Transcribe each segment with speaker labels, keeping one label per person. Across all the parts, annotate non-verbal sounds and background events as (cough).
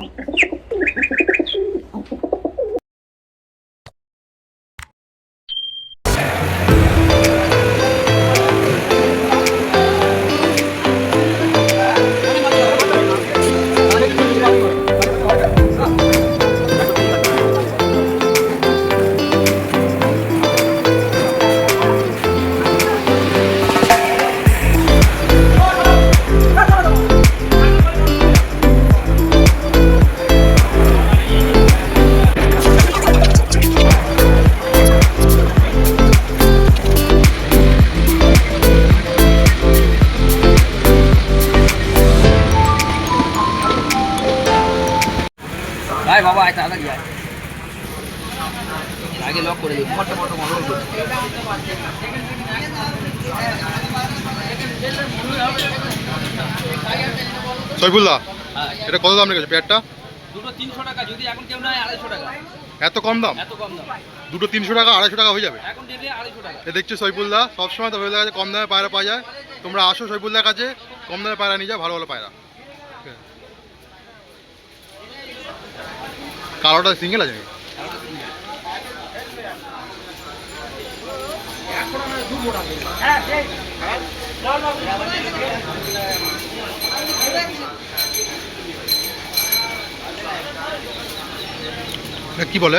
Speaker 1: ভাই
Speaker 2: সৈফুল্লাহ এটা কত দাম রেখেছে পেয়ারটা?
Speaker 1: দুটো তিনশো টাকা যদি এখন কেউ নেয় আড়াইশো টাকা।
Speaker 2: এত কম দাম?
Speaker 1: এত কম দাম।
Speaker 2: দুটো তিনশো টাকা আড়াইশো টাকা হয়ে যাবে?
Speaker 1: এখন টাকা।
Speaker 2: এ দেখছি সৈফুল্লাহ সবসময় তো কাছে কম দামে পায়রা পাওয়া যায়। তোমরা আসো সৈফুল্লার কাছে কম দামে পায়রা নিয়ে যাও ভালো ভালো পায়রা। কালোটা সিঙ্গেল আছে নাকি? এটা কি বলে?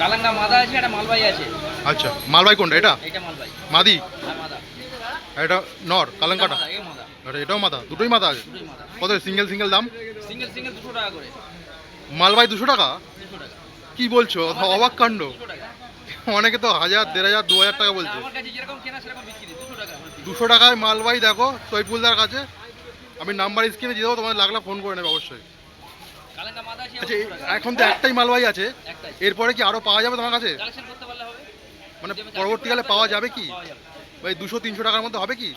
Speaker 1: কালাঙ্গা মাদা আছে মালবাই আছে।
Speaker 2: আচ্ছা মালবাই কোনটা এটা?
Speaker 1: এইটা মালবাই
Speaker 2: মাদি?
Speaker 1: আর মাদা।
Speaker 2: আর এটা নর কালাঙ্কাটা
Speaker 1: মাদা, মাদা।
Speaker 2: আর এটাও মাথা দুটোই মাথা আছে কত সিঙ্গেল সিঙ্গেল দাম?
Speaker 1: সিঙ্গেল সিঙ্গেল দুশো টাকা করে।
Speaker 2: মালবাই দুশো টাকা? কি বলছো? অবাক কাণ্ড। অনেকে তো হাজার দেড় হাজার দু হাজার টাকা বলছে।
Speaker 1: আমার কাছে যেরকম কেনা সেরকম বিক্রি দুশো
Speaker 2: টাকায় মালবাই দেখো সৈফুলদার কাছে। আমি নাম্বার স্ক্রিনে দিয়ে দেবো তোমাদের লাগলে ফোন করে নেবে অবশ্যই। আচ্ছা এখন তো একটাই মালবাই আছে। এরপরে কি আরও পাওয়া যাবে তোমার কাছে?
Speaker 1: কালেকশন করতে পারলে হবে
Speaker 2: মানে পরবর্তীকালে পাওয়া যাবে কি? ভাই দুশো তিনশো টাকার মধ্যে হবে কি?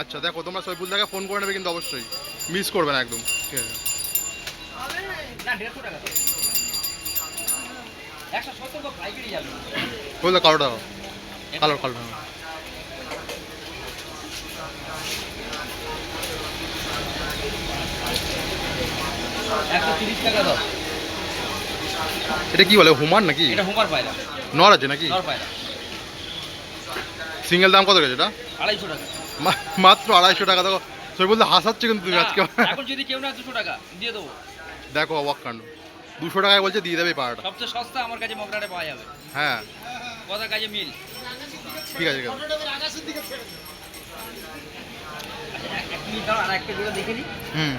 Speaker 2: আচ্ছা দেখো তোমরা সৈফুলদাকে ফোন করে নেবে কিন্তু অবশ্যই। মিস করবে না একদম। ঠিক আছে বলতে কালো কালো। এটা কি বলে হুমার নাকি?
Speaker 1: এটা হোমার পায়রা।
Speaker 2: নর আছে নাকি?
Speaker 1: নর পায়রা।
Speaker 2: সিঙ্গেল দাম কত গেছে এটা?
Speaker 1: আড়াইশো টাকা।
Speaker 2: মাত্র আড়াইশো টাকা দেখো সৈফুলদা হাসাচ্ছে কিন্তু তুমি আজকে।
Speaker 1: এখন যদি কেউ না দুশো টাকা দিয়ে দেবো।
Speaker 2: দেখো অবাক কাণ্ড। দুশো টাকায় বলছে দিয়ে দেবে পাড়াটা।
Speaker 1: সবচেয়ে সস্তা আমার কাছে মগরাটে পাওয়া যাবে।
Speaker 2: হ্যাঁ।
Speaker 1: কথা কাজে মিল।
Speaker 2: ঠিক আছে হুম।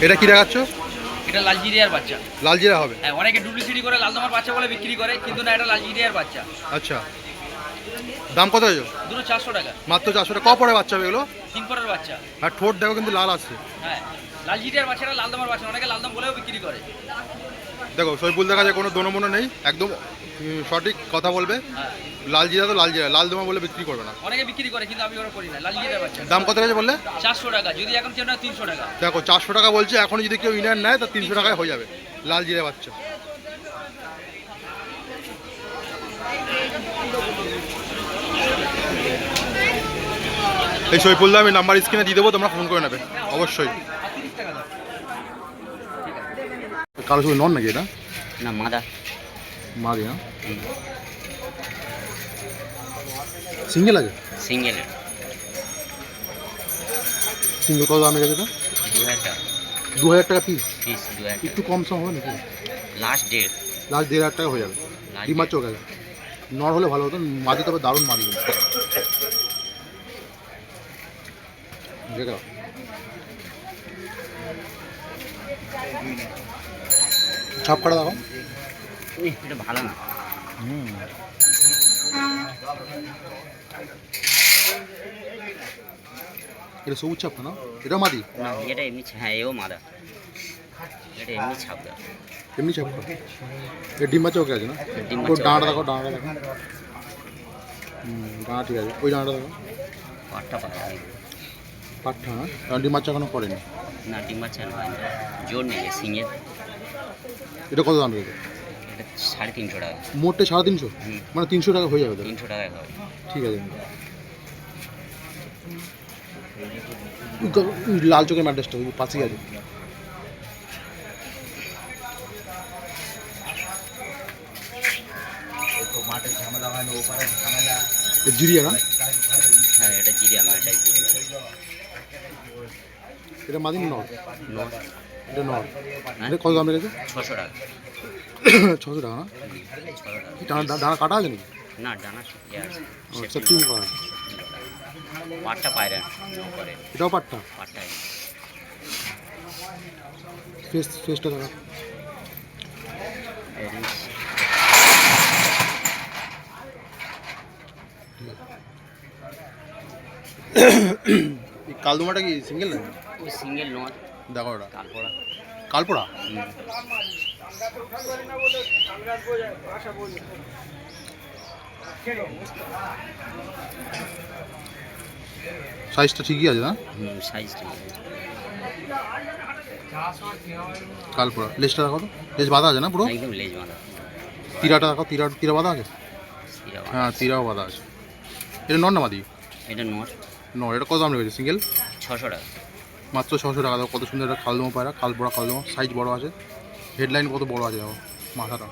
Speaker 2: এটা কি দেখাচ্ছ?
Speaker 1: এটা লালজিরিয়ার বাচ্চা।
Speaker 2: লালজিরা হবে?
Speaker 1: হ্যাঁ অনেকে ডুপ্লিসিটি করে লালদমার বাচ্চা বলে বিক্রি করে কিন্তু না এটা লালজিরিয়ার বাচ্চা।
Speaker 2: আচ্ছা। দাম কত হয়েছে?
Speaker 1: দুটো চারশো টাকা।
Speaker 2: মাত্র চারশো টাকা। ক পরে বাচ্চা হবে এগুলো?
Speaker 1: তিন পরের বাচ্চা।
Speaker 2: আর ঠোঁট দেখো কিন্তু লাল আছে।
Speaker 1: হ্যাঁ লালজিরিয়ার বাচ্চাটা লালদমার বাচ্চা অনেকে লালদম বলেও বিক্রি করে।
Speaker 2: দেখো সৈফুলদার কাছে কোনো দনমনো নেই একদম সঠিক কথা বলবে।
Speaker 1: হ্যাঁ।
Speaker 2: লাল জিরা তো লাল জিরা লাল দোমা বলে বিক্রি করবে না।
Speaker 1: অনেকে বিক্রি করে কিন্তু আমি ওরা করি না লালজিরিয়ার বাচ্চা
Speaker 2: দাম কত হয়েছে বললে?
Speaker 1: চারশো টাকা যদি এখন কেউ না তিনশো টাকা।
Speaker 2: দেখো চারশো টাকা বলছে এখন যদি কেউ ইনার নেয় তা তিনশো টাকায় হয়ে যাবে লাল জিরা বাচ্চা। এই সৈফুল্লাহ আমি নাম্বার স্ক্রিনে দিয়ে দেবো তোমরা ফোন করে নেবে অবশ্যই
Speaker 1: আর তিরিশ টাকা দাও
Speaker 2: কারও শুধু নন নাকি এটা?
Speaker 1: না মাদা।
Speaker 2: মা দিয়ে না সিঙ্গেল আছে?
Speaker 1: সিঙ্গেল।
Speaker 2: সিঙ্গেল কত দামে গেছে এটা?
Speaker 1: দু হাজার টাকা।
Speaker 2: দু হাজার টাকা পিস
Speaker 1: পিস দু হাজার
Speaker 2: একটু কম সম হবে নাকি?
Speaker 1: লাস্ট ডেট
Speaker 2: লাস্ট দেড় হাজার টাকা হয়ে যাবে। ডিমার চোখ আছে। নর হলে ভালো হতো মাদি তবে দারুণ মাদি। দেখো ছাপ কাটা দেখো
Speaker 1: এটা ভালো না।
Speaker 2: হুম। এটা সবুজ ছাপ না? এটা মাদি?
Speaker 1: না এটা এমনি হ্যাঁ এও মাদা। এটা এমনি ছাপ দেওয়া
Speaker 2: এমনি ছাপ এটা ডিম্বা চৌকে আছে না? তো। ডাঁড়া দেখো ডাঁড়া দেখো। হুম ডাঁড়া ঠিক আছে। ওই ডাঁড়া দেখো।
Speaker 1: পাটটা পাতা
Speaker 2: পাঠা না? কারণ ডিম্বা চা এখনও করেনি
Speaker 1: না ডিম্বা চান হয় জোর নেই সিঙের
Speaker 2: এটা কত দাম রয়েছে
Speaker 1: এটা
Speaker 3: সাড়ে তিনশো টাকা।
Speaker 2: মোটে সাড়ে তিনশো? মানে তিনশো টাকা হয়ে যাবে
Speaker 3: তিনশো টাকায় খাবে
Speaker 2: ঠিক আছে। লাল চোখের ম্যাড্রেসটা ওই পাশেই আছে। জিরিয়া না?
Speaker 3: হ্যাঁ এটা জিরিয়া আমার জিরিয়া।
Speaker 2: এটা মাদিন
Speaker 3: নোট
Speaker 2: এটা নর
Speaker 3: হ্যাঁ
Speaker 2: এটা কত দাম লেগেছে
Speaker 3: ছশো টাকা
Speaker 2: ছশো টাকা না
Speaker 3: হুম, ছশো টাকা
Speaker 2: কি ডানা ডানা কাটা আছে নাকি
Speaker 3: না ডানা শুকিয়ে আছে
Speaker 2: ও, সেটিং করা আছে
Speaker 3: পাটটা পায়রা করে
Speaker 2: এটাও পাটটা
Speaker 3: পাটটাই
Speaker 2: ফেস ফেসটা দেখা এই কালদুমাটা কি সিঙ্গেল না
Speaker 3: ওই সিঙ্গেল নোট
Speaker 2: ওটা
Speaker 3: কালপোড়া।
Speaker 2: কালপোড়া? সাইজটা ঠিকই আছে না?
Speaker 3: সাইজ ঠিক আছে।
Speaker 2: কালপোড়া। লেজটা দেখো তো। লেজ বাঁধা আছে না পুরো?
Speaker 3: একদম লেজ বাঁধা।
Speaker 2: তিরাটা দেখো তিরা তিরা বাঁধা আছে? হ্যাঁ তিরাও বাঁধা আছে। এটা নর না মাদি
Speaker 3: এটা
Speaker 2: নর এটা কত দাম লেগেছে? সিঙ্গেল?
Speaker 3: ছশো টাকা।
Speaker 2: মাত্র ছশো টাকা দাও। কত সুন্দর একটা খালদমো পায়রা কালপোড়া খালদমো সাইজ বড় আছে। হেডলাইন কত বড় আছে দেখো মাথাটা।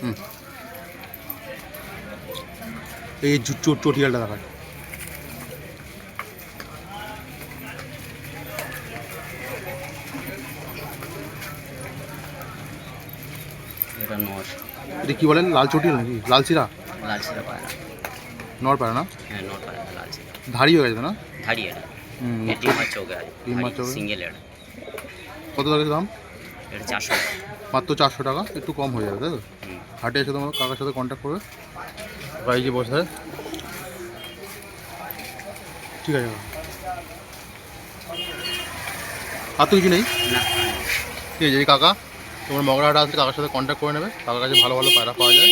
Speaker 2: হুম। এই চোট চটিয়ালটা দেখায়
Speaker 3: এটা
Speaker 2: এটা কি বলেন লাল চটিয়াল নাকি? লাল চিরা?
Speaker 3: লাল শিরা পায়রা।
Speaker 2: নর পায়রা না?
Speaker 3: হ্যাঁ নোট পায়রা।
Speaker 2: ধাড়ি হয়ে গেছে না?
Speaker 3: ধাড়ি এটা
Speaker 2: হুম
Speaker 3: ডিমার চৌকে আছে
Speaker 2: ডিমার চৌকে?
Speaker 3: সিঙ্গেল এটা
Speaker 2: কত টাকা দাম?
Speaker 3: এটা চারশো
Speaker 2: মাত্র চারশো টাকা? একটু কম হয়ে যাবে তাই তো? হাটে এসে তোমার কাকার সাথে কন্ট্যাক্ট করবে। ভাই যে বসে ঠিক আছে। আর তো কিছু নেই?
Speaker 3: না।
Speaker 2: ঠিক আছে এই কাকা তোমার মগরাহাটা আসলে কাকার সাথে কন্ট্যাক্ট করে নেবে। কাকার কাছে ভালো ভালো পায়রা পাওয়া যায়।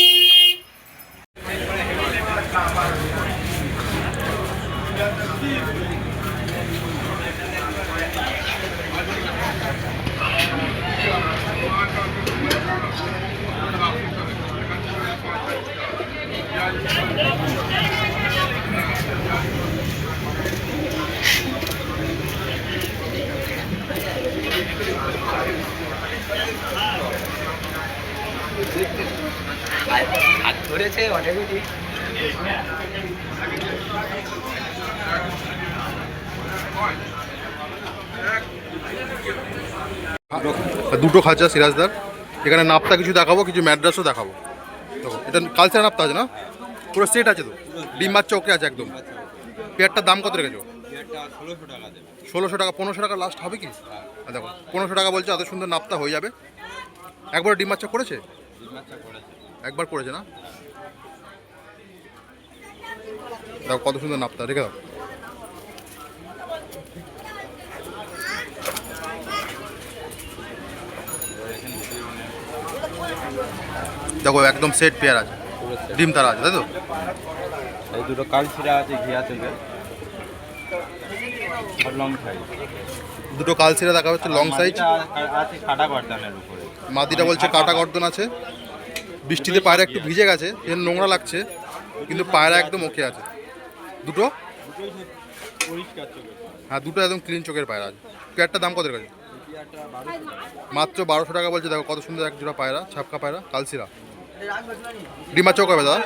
Speaker 3: হাত ধরেছে অটোমেটিক
Speaker 2: দুটো খাঁচা সিরাজদার। এখানে নাপতা কিছু দেখাবো, কিছু ম্যাড্রাসও দেখাবো। দেখো, এটা কালচার নাপতা আছে না? পুরো সেট আছে তো? ডিম্বার চৌকে আছে একদম। পেয়ারটার দাম কত রেখেছো? ষোলোশো টাকা, পনেরোশো টাকা লাস্ট হবে কি? দেখো, পনেরোশো টাকা বলছে, এত সুন্দর নাপতা হয়ে যাবে। একবার ডিম বাচ্চা করেছে? একবার করেছে না? দেখো, কত সুন্দর নাপতা, রেখে দাও। দেখো একদম সেট পেয়ার আছে। ডিম তারা আছে তাই তো?
Speaker 4: এই দুটো কালচিরা আছে ঘিয়া থেকে। Long size.
Speaker 2: দুটো কালচিরা দেখা হচ্ছে লং সাইজ
Speaker 4: আছে কাটা গর্দানের উপরে।
Speaker 2: মাদিটা বলছে কাটা গর্দন আছে। বৃষ্টিতে পায়রা একটু ভিজে গেছে এর নোংরা লাগছে কিন্তু পায়রা একদম ওকে আছে। দুটো? হ্যাঁ দুটো একদম ক্লিন চোখের পায়রা আছে। পেয়ারটার দাম কত কাছে? মাত্র বারোশো টাকা বলছে দেখো কত সুন্দর এক জোড়া পায়রা ছাপকা পায়রা কালসিরা ডিমা চৌক হবে দাদা।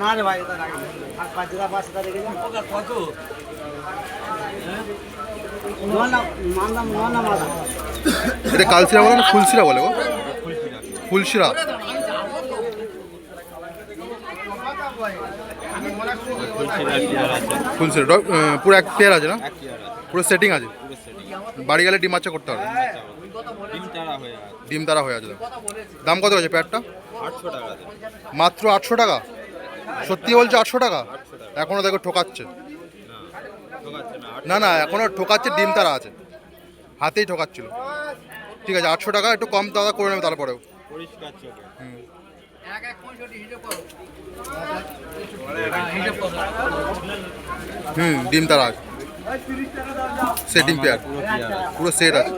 Speaker 5: না রে ভাই পাঁচ টাকা পাঁচ টাকা রেখে কত? মান্দা মান্দা মাদা
Speaker 2: এটা কালসিরা বলে না ফুলসিরা বলে গো? ফুলসিরা ফুলসিরা ড- পুরো এক পেয়ার আছে না? পুরো সেটিং আছে? বাড়ি গেলে ডিম বাচ্চা করতে হবে।
Speaker 4: ডিম তারা হয়ে আছে।
Speaker 2: দাম কত আছে
Speaker 4: দেবে
Speaker 2: মাত্র আটশো টাকা। সত্যি বলছে আটশো টাকা? এখনও দেখো ঠকাচ্ছে।
Speaker 4: না না আট
Speaker 2: না না এখনও ঠকাচ্ছে ডিম তারা আছে। হাতেই ঠকাচ্ছিল। ঠিক আছে আটশো টাকা একটু কম দাদা করে নেবে তারপরেও।
Speaker 4: চোখে।
Speaker 2: হুম, ডিম তারা আছে সেটিং পেয়ার
Speaker 4: পুরো
Speaker 2: সেট আছে।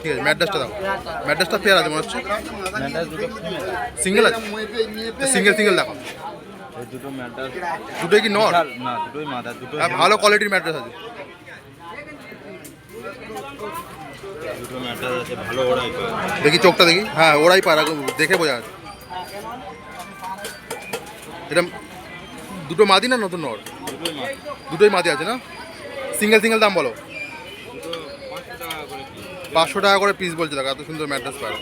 Speaker 2: ঠিক আছে ম্যাড্রাসটা দাও। ম্যাড্রাসটা পেয়ার আছে মনে হচ্ছে। সিঙ্গেল আছে? সিঙ্গেল সিঙ্গেল দেখো দুটোই কি নর
Speaker 4: না দুটোই মাদা দুটো
Speaker 2: হ্যাঁ ভালো কোয়ালিটির ম্যাড্রাস আছে। দেখি চোখটা দেখি। হ্যাঁ ওরাই পারা, দেখে বোঝা যাচ্ছে। এটা দুটো মাদি না নতুন নর?
Speaker 4: দুটোই মাদি
Speaker 2: আছে না? সিঙ্গেল সিঙ্গেল দাম বলো।
Speaker 4: পাঁচশো টাকা করে পিস
Speaker 2: বলছে, দেখো, এত সুন্দর ম্যাট্রেস পায়।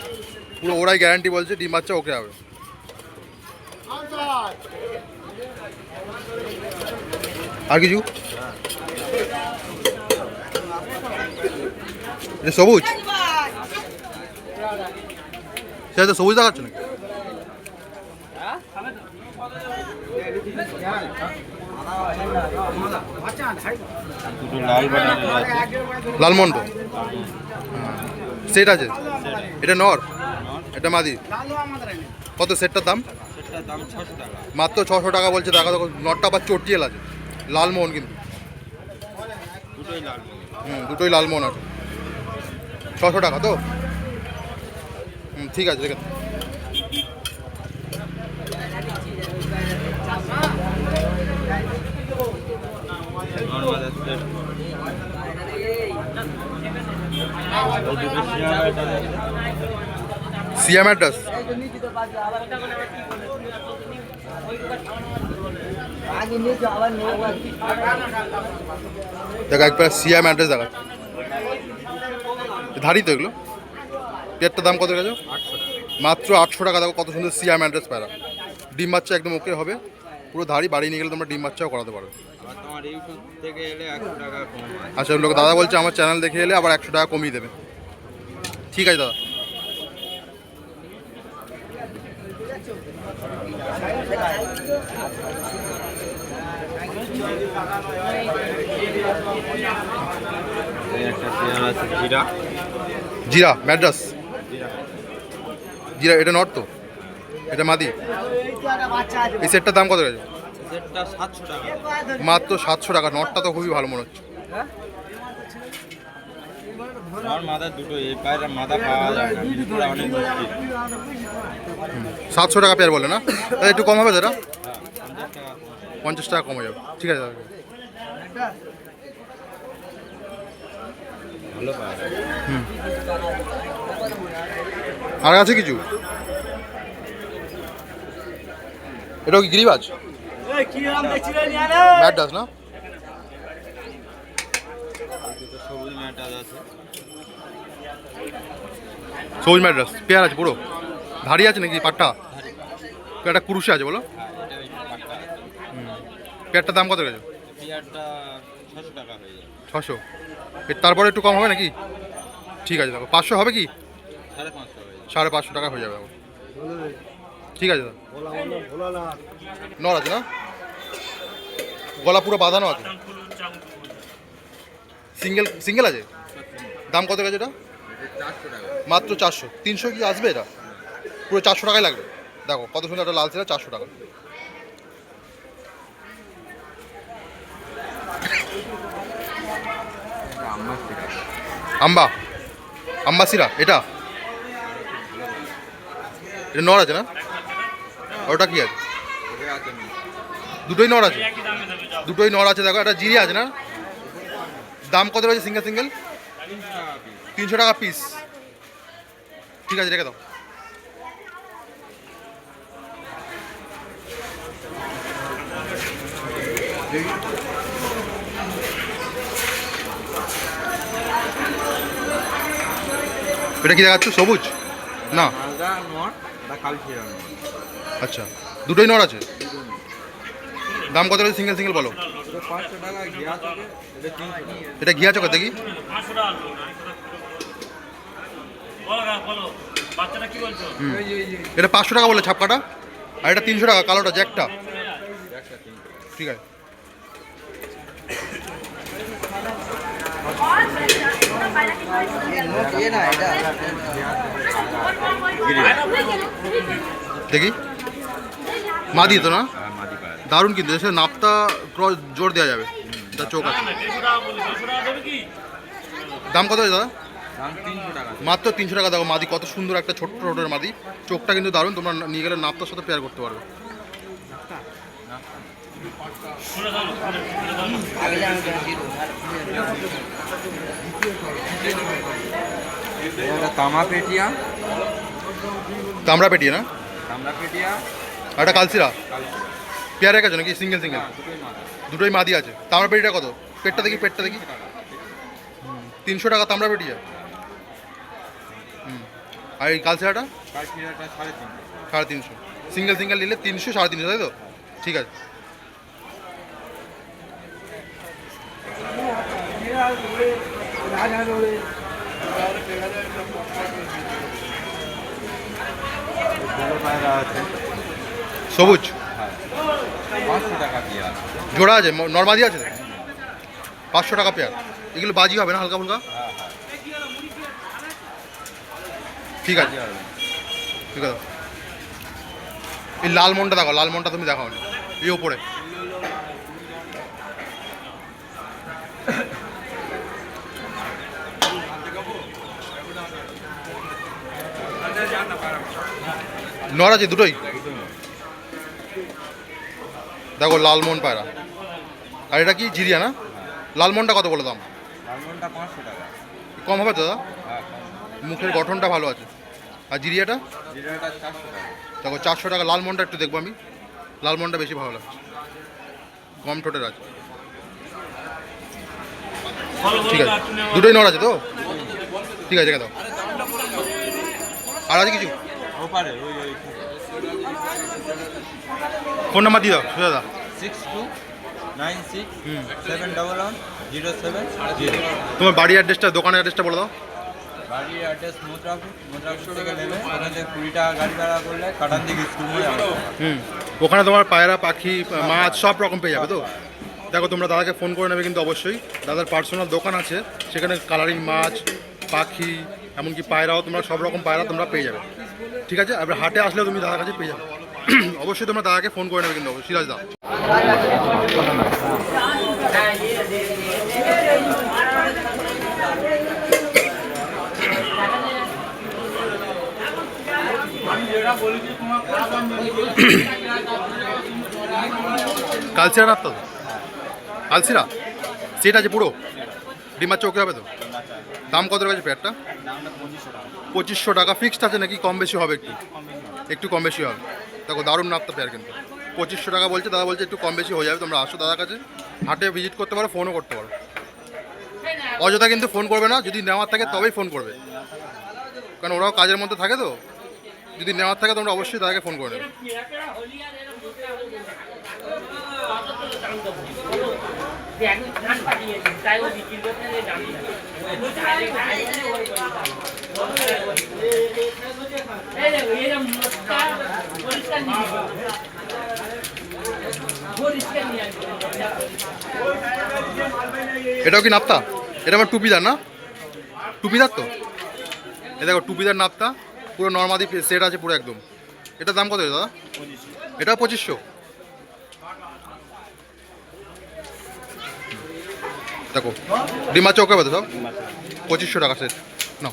Speaker 2: পুরো ওরাই গ্যারান্টি বলছে, ডিম বাচ্চা ওকে হবে। আর কিছু? সবুজ? সেটা সবুজ দেখাচ্ছ নাকি
Speaker 4: দুটো লাল বাটার আছে
Speaker 2: লালমন্ড সেট আছে? এটা নর? এটা মাদি? কত সেটটার দাম?
Speaker 4: টাকা
Speaker 2: মাত্র ছশো টাকা বলছে, দেখা দেখো নটটা আবার চটিয়েল আছে। লালমোহন কিন্তু। হুম, দুটোই লালমোহন আছে। ছশো টাকা তো? হুম, ঠিক আছে ঠিক সিয়াম অ্যাড্রেস।
Speaker 6: আবার
Speaker 2: একবার সিয়াম অ্যাড্রেস দেখাচ্ছে। ধারি তো এগুলো। পেয়ারটার দাম কত গেছে? মাত্র আটশো টাকা। দেখো কত সুন্দর সিয়াম অ্যাড্রেস প্যারা। ডিম বাচ্চা একদম ওকে হবে। পুরো ধাড়ি বাড়ি নিয়ে গেলে তোমরা ডিম বাচ্চাও করাতে পারো। আচ্ছা লোক দাদা বলছে আমার চ্যানেল দেখে এলে আবার একশো টাকা কমিয়ে দেবে। ঠিক আছে দাদা।
Speaker 4: জিরা।
Speaker 2: জিরা ম্যাড্রাস।
Speaker 4: জিরা
Speaker 2: এটা নট তো? এটা মাদি? এই সেটটার দাম কত
Speaker 4: টাকা।
Speaker 2: মাত্র সাতশো টাকা নটটা তো খুবই ভালো মনে হচ্ছে।
Speaker 4: আমার মাথা দুটো এই পায়ের মাথা পাওয়া যায় না বিলকুল অনেক মুশকিল।
Speaker 2: সাতশো টাকা পেয়ার বলে না? তাহলে একটু কম হবে দাদা
Speaker 4: পঞ্চাশ টাকা কম।
Speaker 2: যাবে। ঠিক আছে দাদা আর আছে কিছু? এটা কি গিরিবাজ?
Speaker 6: ইয়ারে
Speaker 2: ম্যাডাস না?
Speaker 4: সবুজ আছে।
Speaker 2: সবুজ ম্যাড্রাস পেয়ার আছে পুরো। ধাড়ি আছে নাকি পাট্টা? পেয়ারটা কুরুশে আছে বলো। পেয়ারটার দাম কত গেছে?
Speaker 4: ছশো
Speaker 2: তারপরে একটু কম হবে নাকি? ঠিক আছে দেখো। পাঁচশো হবে কি?
Speaker 4: সাড়ে পাঁচশো
Speaker 2: টাকা হয়ে যাবে ঠিক আছে দাদা। নর আছে না? গলা পুরো বাঁধানো আছে। সিঙ্গেল সিঙ্গেল আছে? দাম কত গেছে এটা
Speaker 4: চারশো টাকা।
Speaker 2: মাত্র চারশো। তিনশো কি আসবে এটা? পুরো চারশো টাকাই লাগবে। দেখো, কত সুন্দর একটা লাল ছিল, চারশো টাকা। আম্বা। আম্বা সিরা, এটা? এটা নড় আছে না? ওটা কি আছে? দুটোই নড় আছে। দুটোই নড় আছে, দেখো, একটা জিরি আছে না? দাম কত রয়েছে সিঙ্গেল সিঙ্গেল? তিনশো টাকা পিস ঠিক আছে রেখে দাও। এটা কি দেখাচ্ছ? সবুজ? না। আচ্ছা দুটোই নর আছে? দাম কত রয়েছে সিঙ্গেল সিঙ্গেল বলো?
Speaker 4: এটা
Speaker 2: ঘিয়া চোখে দেখি। হুম। এটা পাঁচশো টাকা বলে ছাপকাটা আর এটা তিনশো টাকা কালোটা জ্যাকটা। ঠিক আছে। দেখি। মাদি তো না? দারুণ কিন্তু এসে নাপটা ক্রস জোর দেওয়া যাবে। এটা চোখ আছে। দাম কত দাদা? মাত্র তিনশো টাকা দেখো মাদি কত সুন্দর একটা ছোট্ট ছোটের মাদি। চোখটা কিন্তু দারুণ তোমরা নিয়ে গেলে নাপতার সাথে পেয়ার করতে পারবে।
Speaker 4: তামা পেটিয়া
Speaker 2: তামড়া পেটিয়ে না
Speaker 4: তামড়া পেটিয়া
Speaker 2: একটা কালসিরা পেয়ার রেখেছো নাকি? সিঙ্গেল সিঙ্গেল
Speaker 4: দুটোই
Speaker 2: মাদি আছে। তামড়া পেটিটা কত? পেটটা দেখি পেটটা দেখি। তিনশো টাকা। তামড়া পেটিয়া আর এই কালসিরাটা?
Speaker 4: সাড়ে তিনশো।
Speaker 2: সিঙ্গেল সিঙ্গেল নিলে তিনশো সাড়ে তিনশো তাই তো? ঠিক আছে। সবুজ? জোড়া আছে নর্মাদি আছে? পাঁচশো টাকা পেয়ার। এগুলো বাজি হবে না হালকা ফুলকা
Speaker 4: হ্যাঁ হ্যাঁ
Speaker 2: ঠিক আছে ঠিক আছে। এই লাল মনটা দেখো লাল মনটা তুমি দেখাও এই ওপরে। নর আছে দুটোই? দেখো লাল মন পায়রা। আর এটা কি জিরিয়া না? লাল মনটা কত বলে দাম?
Speaker 4: লালমনটা পাঁচশো টাকা।
Speaker 2: কম হবে দাদা। মুখের গঠনটা ভালো আছে। আর জিরিয়াটা?
Speaker 4: জিরাটা চারশো টাকা।
Speaker 2: দেখো চারশো টাকা লাল মনটা একটু দেখব আমি। লাল মনটা বেশি ভালো লাগছে। কম ঠোঁটের আছে। ঠিক আছে। দুটোই নড় আছে তো? ঠিক আছে দাও আর আছে কিছু? ফোন নাম্বার দিয়ে দাও সোজা দা
Speaker 4: six two
Speaker 2: nine
Speaker 4: six seven double one zero seven
Speaker 2: তোমার বাড়ির অ্যাড্রেসটা দোকানের অ্যাড্রেসটা বলে দাও।
Speaker 4: বাড়ির অ্যাড্রেস মুদ্রাপুর মুদ্রাপুর থেকে নেবে? ওখান থেকে কুড়ি টাকা গাড়ি ভাড়া করলে কাটান দিকে স্কুল মোড়ে
Speaker 2: হুম ওখানে তোমার পায়রা পাখি মাছ সব রকম পেয়ে যাবে তো? দেখো তোমরা দাদাকে ফোন করে নেবে কিন্তু অবশ্যই। দাদার পার্সোনাল দোকান আছে সেখানে কালারিং মাছ পাখি এমনকি পায়রাও তোমরা সব রকম পায়রা তোমরা পেয়ে যাবে। ঠিক আছে? এবার হাটে আসলেও তুমি দাদার কাছে পেয়ে যাবে। (clears throat) অবশ্যই তোমরা দাদাকে ফোন করে নেবে কিন্তু অবশ্যই। সিরাজ দা। কালসিরা নাপ তো? কালসিরা? সেট আছে পুরো? ডিমার চৌকে হবে তো? দাম কত রয়েছে পেয়ারটা? পঁচিশশো টাকা। ফিক্সড আছে নাকি? কম বেশি হবে একটু? একটু কম বেশি হবে। দেখো, দারুণ নাপতা পেয়ার কিন্তু। পঁচিশশো টাকা বলছে, দাদা বলছে একটু কম বেশি হয়ে যাবে। তোমরা আসো দাদার কাছে। হাটে ভিজিট করতে পারো ফোনও করতে পারো। অযথা কিন্তু ফোন করবে না। যদি নেওয়ার থাকে তবেই ফোন করবে। কারণ ওরাও কাজের মধ্যে থাকে তো। যদি নেওয়ার থাকে, তোমরা অবশ্যই দাদাকে ফোন করে নেবে। এটাও কি নাপ্তা? এটা আমার টুপিদার না? টুপিদার তো? এ দেখো, টুপিদার নাপ্তা। পুরো নর্মাদি সেট আছে পুরো একদম। এটার দাম কত দাদা? এটা পঁচিশশো। দেখো ডিমা চৌক হবে তো সব পঁচিশশো টাকা সেট না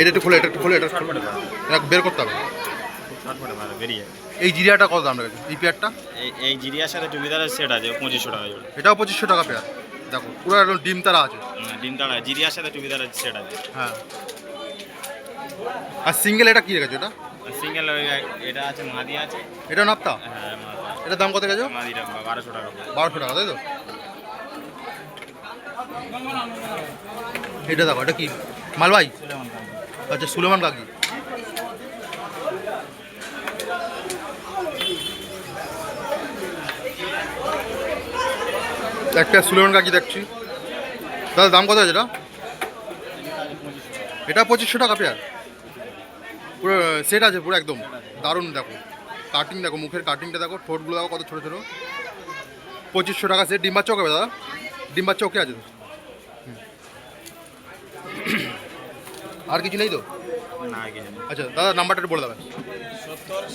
Speaker 2: এটা একটু খুলে এটা একটু খুলে এটা একটু খুলে। এটা বের করতে হবে।
Speaker 7: বেরিয়ে
Speaker 2: এই জিরিয়াটা কত দাম রেখেছে? এই পেয়ারটা?
Speaker 7: এই এই জিরিয়ার সাথে টুপিদারের সেট আছে পঁচিশশো টাকা জোড়া
Speaker 2: এটাও পঁচিশশো টাকা পেয়ার। দেখো পুরো একদম ডিম তারা আছে।
Speaker 7: ডিম তারা জিরিয়ার সাথে টুপিদারের সেট আছে।
Speaker 2: হ্যাঁ। আর সিঙ্গেল এটা কি রেখেছো এটা?
Speaker 7: সিঙ্গেল এটা আছে মাদি আছে।
Speaker 2: এটা নাপ্তা?
Speaker 7: হ্যাঁ
Speaker 2: এটার দাম কত গেছো
Speaker 7: মাদিটা বারোশো টাকা।
Speaker 2: বারোশো টাকা তাই তো? এটা দেখো এটা কি? মালবাই আচ্ছা সুলেমান কাকি। একটা সুলেমান কাকি দেখছি। দাদা দাম কত আছে এটা? এটা পঁচিশশো টাকা পেয়ার। পুরো সেট আছে পুরো একদম। দারুণ দেখো। কাটিং দেখো মুখের কাটিংটা দেখো ঠোঁটগুলো দেখো কত ছোটো ছোটো। পঁচিশশো টাকা সেট ডিম্বার চৌক হবে দাদা? ডিম্বার চৌকে আছে। (coughs) আর কিছু নেই তো? আচ্ছা দাদা নাম্বারটা একটু বলে দেবেন।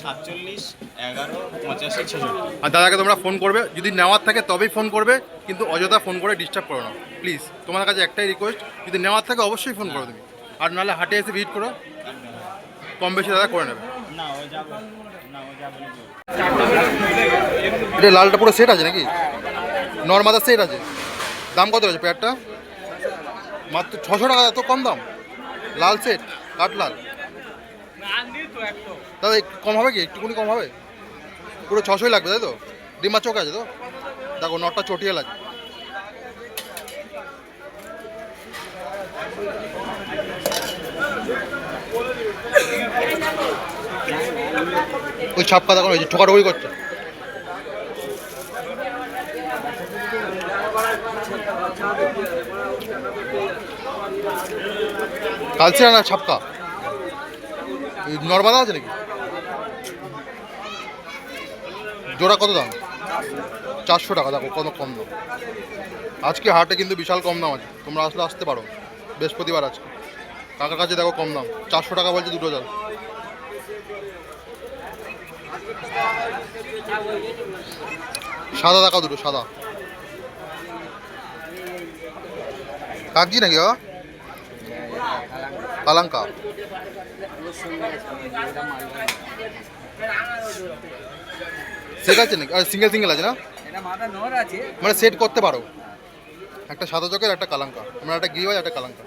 Speaker 7: সাতচল্লিশ এগারো পঁচাশি ছেষট্টি।
Speaker 2: আর দাদাকে তোমরা ফোন করবে। যদি নেওয়ার থাকে তবেই ফোন করবে কিন্তু অযথা ফোন করে ডিস্টার্ব করো না। প্লিজ তোমার কাছে একটাই রিকোয়েস্ট যদি নেওয়ার থাকে অবশ্যই ফোন করো তুমি। আর নাহলে হাটে এসে ভিজিট করো। কম বেশি দাদা করে নেবে।
Speaker 7: না ও যাবে না। ও যাবে
Speaker 2: এটা লালটা পুরো সেট আছে নাকি? নর্মাদার সেট আছে। দাম কত আছে পেয়ারটা? মাত্র ছশো টাকা এত কম দাম? লাল সেট কাঠ লাল। দাদা, একটু কম হবে কি? একটুকুনি কম হবে? পুরো ছশোই লাগবে, তাই তো? ডিমা চোখ আছে তো? দেখো, নটটা চটিয়াল আছে ওই ছাপকা দেখো ওই যে ঠোকাঠোকি করছে। কালচে না ছাপকা নর্মাদা আছে নাকি? জোড়া কত দাম? চারশো টাকা, দেখো কত কম দাম। আজকে হাটে কিন্তু বিশাল কম দাম আছে। তোমরা আসলে আসতে পারো। বৃহস্পতিবার আজকে। কাকার কাছে দেখো কম দাম। চারশো টাকা বলছে দুটো জল। সাদা দেখা দুটো, সাদা। কাকজি নাকি কালাঙ্কা। সেট আছে নাকি? আর সিঙ্গেল সিঙ্গেল আছে না? মানে সেট করতে পারো। একটা সাদা চকের একটা কালাঙ্কা। আমরা একটা গিয়ে একটা কালাঙ্কা।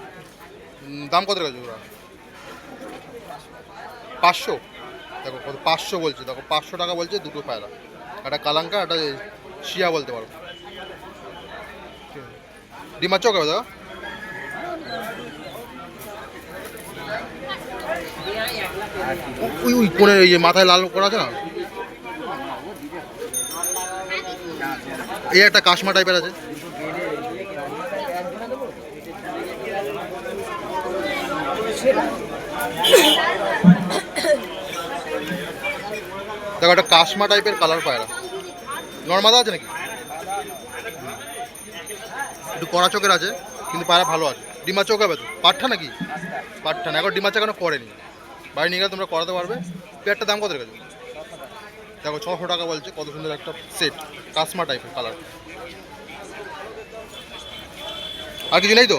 Speaker 2: দাম কত রেখেছো ওরা? পাঁচশো? দেখো কত পাঁচশো বলছে। দেখো পাঁচশো টাকা বলছে দুটো পায়রা। একটা কালাঙ্কা একটা শিয়া বলতে পারো। ডিমার চক হবে দাদা ওই ওই কোণে ওই যে মাথায় লাল করা আছে না? এই একটা কাশমা টাইপের আছে। দেখো, একটা কাশমা টাইপের কালার পায়রা নর্মাদা আছে নাকি? একটু কড়া চোখের আছে, কিন্তু পায়রা ভালো আছে। ডিমা চোখ হবে তো? পাঠা নাকি? পাঠা না, এখন ডিমা চোখ এখনও করেনি। বাড়ি নিয়ে গেলে তোমরা করাতে পারবে। পেয়ারটা দাম কত রেখেছো? দেখো ছশো টাকা বলছে, কত সুন্দর একটা সেট কাসমা টাইপের কালার আর কিছু নেই তো?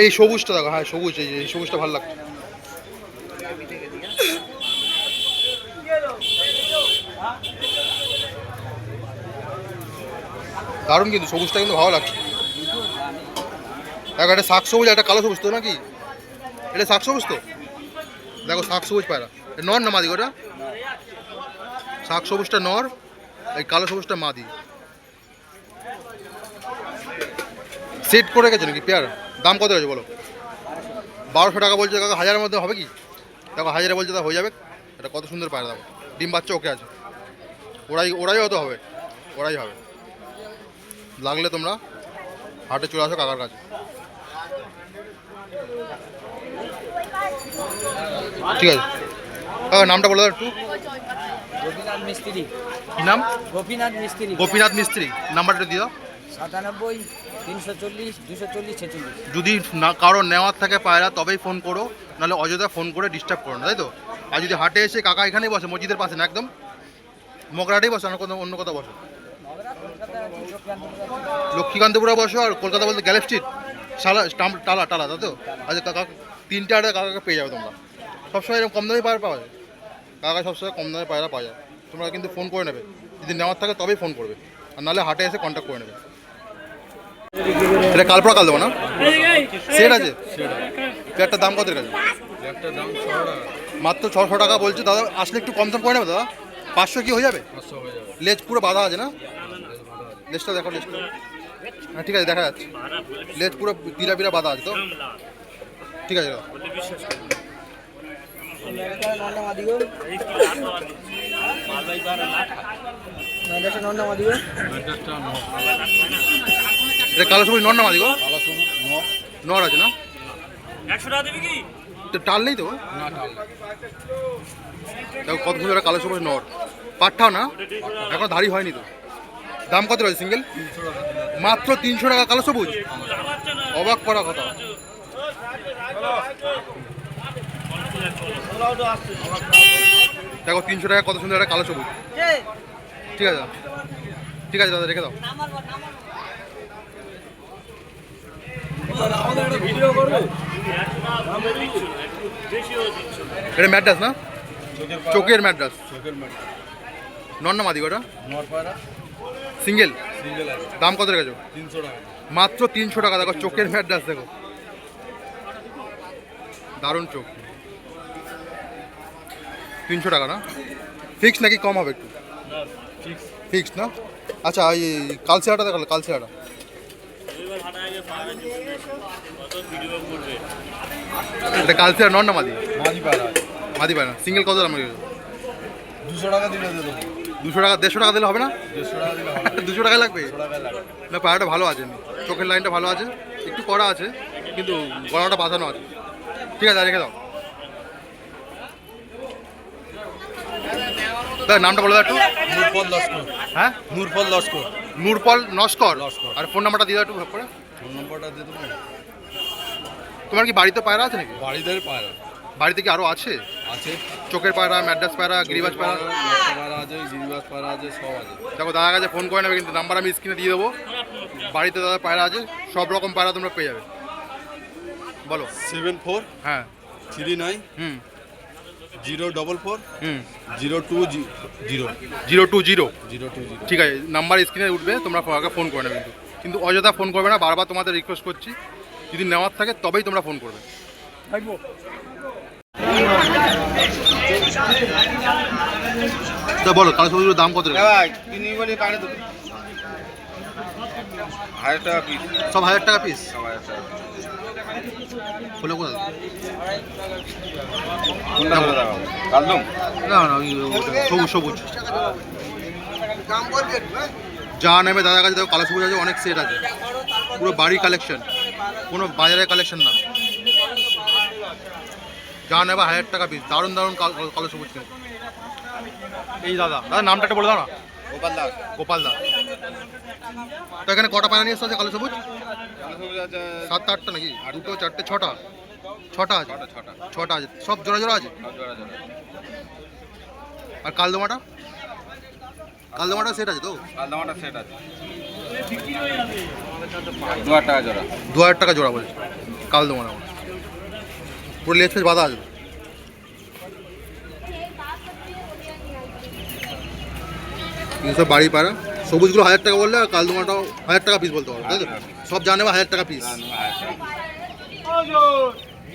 Speaker 2: এই সবুজটা দেখো হ্যাঁ সবুজ, এই এই সবুজটা ভালো লাগছে। দারুণ কিন্তু, সবুজটা কিন্তু ভালো লাগছে। দেখো একটা শাক সবুজ, একটা কালো সবুজ তো নাকি? এটা শাক সবুজ তো? দেখো, শাক সবুজ পায়রা। নর না মাদি ওটা শাক সবুজটা নর, এই কালো সবুজটা মাদি। সেট করে গেছে নাকি পেয়ার? দাম কত আছে বলো? বারোশো টাকা বলছে কাকা, হাজারের মধ্যে হবে কি? দেখো, হাজারে বলছে তা হয়ে যাবে। এটা কত সুন্দর পায়রা দেখো ডিম বাচ্চা ওকে আছে। ওরাই ওরাই হয়তো হবে। ওরাই হবে। লাগলে তোমরা হাটে চলে আসো কাকার কাছে। ঠিক আছে। কাকা, নামটা বলে দাও একটু।
Speaker 6: গোপীনাথ মিস্ত্রি।
Speaker 2: কি নাম?
Speaker 6: গোপীনাথ মিস্ত্রি।
Speaker 2: গোপীনাথ মিস্ত্রি। নাম্বারটা দিও।
Speaker 6: সাতানব্বই তিনশো চল্লিশ দুশো চল্লিশ ছেচল্লিশ।
Speaker 2: যদি না কারও নেওয়ার থাকে পায়রা তবেই ফোন করো। নাহলে অযথা ফোন করে ডিস্টার্ব করো না তাই তো? আর যদি হাটে এসে কাকা এখানেই বসে মসজিদের পাশে না একদম? মগরাটেই বসে অন্য কোথাও অন্য কোথাও বসো। লক্ষ্মীকান্তপুরে বসো আর কলকাতা বলতে গ্যালেপ স্ট্রিট সালা টালা টালা তাই তো? আচ্ছা কাকা তিনটে আটে কাকাকে পেয়ে যাবে তোমরা। সবসময় এরকম কম দামে পাওয়া যায়। কাকা সবসময় কম দামে পায়রা পাওয়া যায়। তোমরা কিন্তু ফোন করে নেবে। যদি নেওয়ার থাকে তবেই ফোন করবে। আর নাহলে হাটে এসে কন্ট্যাক্ট করে নেবে। এটা কাল কালপড়া কাল দেবো না? সেট আছে? প্লেটটার দাম কত গেছে মাত্র ছশো টাকা বলছে। দাদা আসলে একটু কম দাম করে নেবে দাদা? পাঁচশো কি হয়ে যাবে? লেজ পুরো বাঁধা আছে না? লেজটা দেখো লেজটা। হ্যাঁ ঠিক আছে দেখা যাচ্ছে। লেজ পুরো পিরা পিরা বাঁধা আছে তো? ঠিক আছে দাদা। কালো সবুজ নর না মাদি গো নর। আছে না? তো টাল নেই তো? দেখো কত সুন্দর একটা কালো সবুজ নর। পাটটাও না। এখন ধারি হয়নি তো। দাম কত রয়েছে সিঙ্গেল? মাত্র তিনশো টাকা কালো সবুজ। অবাক করা কথা। দেখো তিনশো টাকা কত সুন্দর একটা কালো সবুজ। ঠিক আছে। দাদা। ঠিক আছে দাদা রেখে দাও। এটা ম্যাড্রাস না? চোখের ম্যাড্রাস। নন না মাদি ওটা সিঙ্গেল? দাম কত রেখেছো?
Speaker 4: তিনশো টাকা
Speaker 2: মাত্র তিনশো টাকা। দেখো চোখের ম্যাড্রাস দেখো। দারুণ চোখ। তিনশো টাকা না? ফিক্স নাকি কম হবে একটু? ফিক্স না? আচ্ছা এই কালসিয়াটা দেখাল কালসিয়াটা এটা কালসিয়ার নন না মাদি? মাদি পায় না সিঙ্গেল কত দাম
Speaker 4: দুশো টাকা দিলে দেবো।
Speaker 2: দুশো টাকা দেড়শো টাকা দিলে হবে না?
Speaker 4: দেড়শো টাকা দিলে হবে।
Speaker 2: দুশো টাকা লাগবে? না পায়রাটা ভালো আছে। চোখের লাইনটা ভালো আছে। একটু কড়া আছে কিন্তু গলাটা বাঁধানো আছে। ঠিক আছে রেখে দাও। দাদা নামটা বলে দাও একটু।
Speaker 4: নূরফল লস্কর।
Speaker 2: হ্যাঁ?
Speaker 4: নূরফল লস্কর।
Speaker 2: নূরপল নস্কর। আর ফোন নাম্বারটা দিয়ে দাও একটু ভাগ করে।
Speaker 4: ফোন নম্বরটা দিয়ে দেবো।
Speaker 2: তোমার কি বাড়িতে পায়রা আছে নাকি?
Speaker 4: বাড়িতে পায়রা।
Speaker 2: বাড়িতে কি আরও আছে?
Speaker 4: আছে।
Speaker 2: চোখের পায়রা ম্যাড্রাস পায়রা গিরিবাজ পায়রা
Speaker 4: পায়রা? আছে গিরিবাস পায়রা আছে সব আছে।
Speaker 2: দেখো দাদার কাছে ফোন করে নেবে কিন্তু নাম্বার আমি স্ক্রিনে দিয়ে দেবো। বাড়িতে দাদা পায়রা আছে সব রকম পায়রা তোমরা পেয়ে যাবে। বলো।
Speaker 4: সেভেন ফোর
Speaker 2: হ্যাঁ।
Speaker 4: থ্রি নাইন
Speaker 2: হুম।
Speaker 4: জিরো ডবল ফোর
Speaker 2: হুম।
Speaker 4: Zero two zero.
Speaker 2: Zero two zero.
Speaker 4: Zero two zero.
Speaker 2: ঠিক আছে নাম্বার স্ক্রিনে উঠবে তোমরা আগে ফোন করে নেবে কিন্তু। কিন্তু অযথা ফোন করবে না বারবার তোমাদের রিকোয়েস্ট করছি যদি নেওয়ার থাকে তবেই তোমরা ফোন করবে। তা বলো কালো সবজিগুলোর দাম কত?
Speaker 4: হাজার টাকা পিস
Speaker 2: সব হাজার টাকা পিস কোথায়
Speaker 4: কোনটা করে দেখাবো কালদম
Speaker 2: না না সবুজ সবুজ। যা নেবে দাদার কাছে দেখো কালো সবুজ আছে অনেক সেট আছে। পুরো বাড়ি কালেকশন কোনো বাজারের কালেকশন না। যা নেবে হাজার টাকা পিস দারুণ দারুণ কাল- সবুজ কিনে এই দাদা দাদা নামটা একটা বলে দাও না।
Speaker 4: গোপাল দাস।
Speaker 2: গোপাল দা তো এখানে কটা পায়রা নিয়ে এসছে কালো সবুজ? সাতটা আটটা নাকি? দুটো চারটে ছটা? ছটা আছে?
Speaker 4: ছটা
Speaker 2: আছে। সব জোড়া জোড়া আছে?
Speaker 4: জোড়া জোড়া
Speaker 2: আর কালদমাটা? কালদমাটা সেট আছে তো?
Speaker 4: কালদমাটা সেট আছে। দু হাজার টাকা জোড়া।
Speaker 2: দু হাজার টাকা জোড়া বলছে। কালদমাটা পুরো লেজ ফেজ বাঁধা আছে। সব বাড়ি পাড়া। সবুজগুলো হাজার টাকা বললে আর কালদমাটাও হাজার টাকা পিস বলতে পারো তাই তো? সব জানে হাজার টাকা পিস